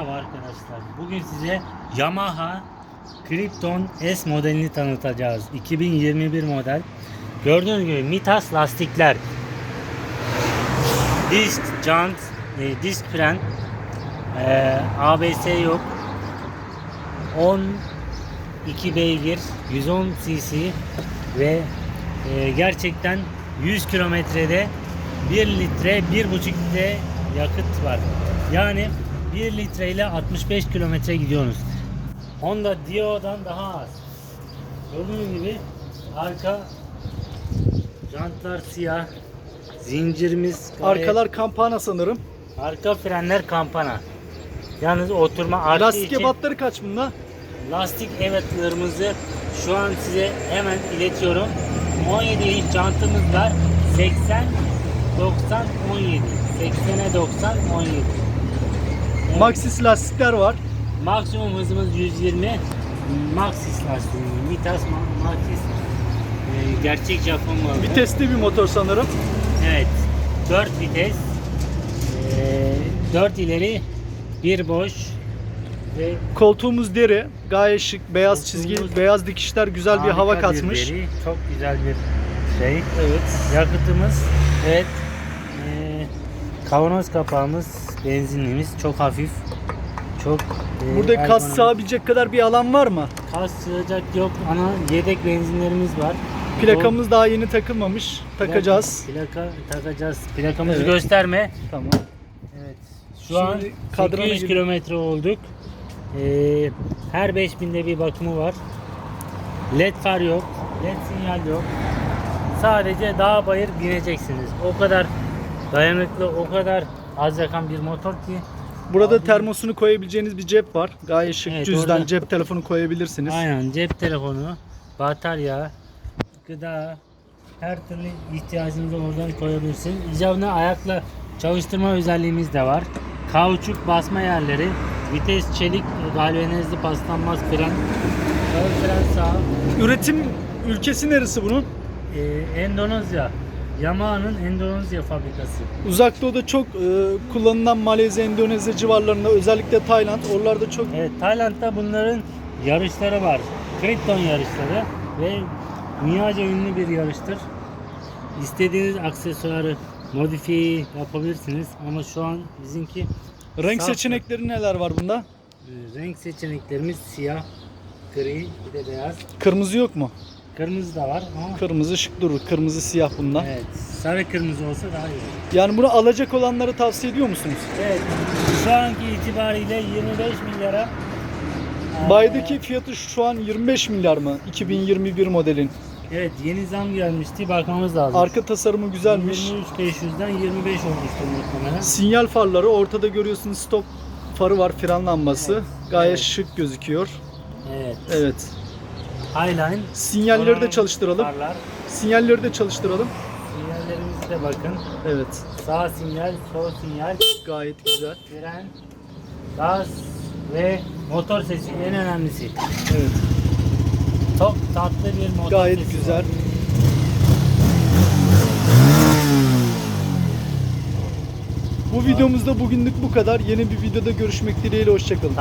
Merhaba arkadaşlar. Bugün size Yamaha Krypton S modelini tanıtacağız. 2021 model. Gördüğünüz gibi Mitas lastikler. Disk, jant, e, disk fren, e, ABS yok. 12 beygir, 110 cc ve e, gerçekten 100 kilometrede 1 litre, 1,5 litre yakıt var. Yani 1 litre ile 65 kilometre gidiyorsunuz. Honda Dio'dan daha az. Gördüğünüz gibi arka jantlar siyah, zincirimiz gayet- Arkalar kampana sanırım. arka frenler kampana. Yalnız oturma artı Lastik için ebatları kaç bunda? lastik evet kırmızı. Şu an size hemen iletiyorum. 17 inç jantımız var. 80 90 17. 80'e 90 17. Maxxis lastikler var. Maksimum hızımız 120. Maxxis lastiği. Mitas Ma- Maxxis. Ee, gerçek Japon malı. Vitesli bir motor sanırım. Evet. 4 vites. 4 ileri, bir boş ve Koltuğumuz deri. Gayet şık. Beyaz Koltuğumuz- çizgi, beyaz dikişler güzel bir harika hava katmış. deri, çok güzel bir şey. Evet. Yakıtımız evet. Kavanoz kapağımız, benzinliğimiz çok hafif. Çok e, Burada kas ergonomik. sığabilecek kadar bir alan var mı? Kas sığacak yok ama yedek benzinlerimiz var. Plakamız daha yeni takılmamış. Takacağız. Plaka takacağız. Plakamızı Evet. gösterme. Tamam. Evet. Şu Şimdi an kadrana 800 gir- kilometre olduk. Ee, her 5000'de bir bakımı var. LED far yok. LED sinyal yok. Sadece dağ bayır bineceksiniz. O kadar dayanıklı, o kadar az yakan bir motor ki. Burada Abi- termosunu koyabileceğiniz bir cep var. Gayet şık. Evet, Cüzdan, orada- cep telefonu koyabilirsiniz. Aynen cep telefonu, batarya, gıda, her türlü ihtiyacınızı oradan koyabilirsiniz. İcabına ayakla çalıştırma özelliğimiz de var. Kauçuk basma yerleri, vites çelik, galvanizli paslanmaz fren, fren sağ, Üretim ülkesi neresi bunun? Ee, Endonezya, Yamaha'nın Endonezya fabrikası. Uzak Doğu'da çok e, kullanılan Malezya, Endonezya civarlarında özellikle Tayland oralarda çok Evet, Tayland'da bunların yarışları var. Krypton yarışları ve dünyaca ünlü bir yarıştır. İstediğiniz aksesuarı modifiye yapabilirsiniz ama şu an bizimki renk Saf- seçenekleri neler var bunda? e, renk seçeneklerimiz siyah, gri, bir de beyaz. Kırmızı yok mu? Kırmızı da var ama Kırmızı şık durur. Kırmızı siyah bunda. evet, sarı kırmızı olsa daha iyi. olur. Yani bunu alacak olanları tavsiye ediyor musunuz? Evet, şu anki itibariyle 25 milyara Baydaki fiyatı şu an 25 milyar mı? 2021 modelin. Evet yeni zam gelmişti bakmamız lazım. Arka tasarımı güzelmiş. 23.500'den 25 olmuştur muhtemelen. Sinyal farları ortada görüyorsunuz stop farı var fren lambası. Gayet Evet. şık gözüküyor. Evet. Evet. Highline. Sinyalleri de çalıştıralım. Farlar. Sinyalleri de çalıştıralım. Sinyallerimize de bakın. Evet. Sağ sinyal, sol sinyal, Gayet güzel. fren, gaz ve motor sesi en önemlisi. Evet. Çok tatlı bir motor Gayet sesi güzel. var. Bu videomuzda bugünlük bu kadar. Yeni bir videoda görüşmek dileğiyle. Hoşçakalın.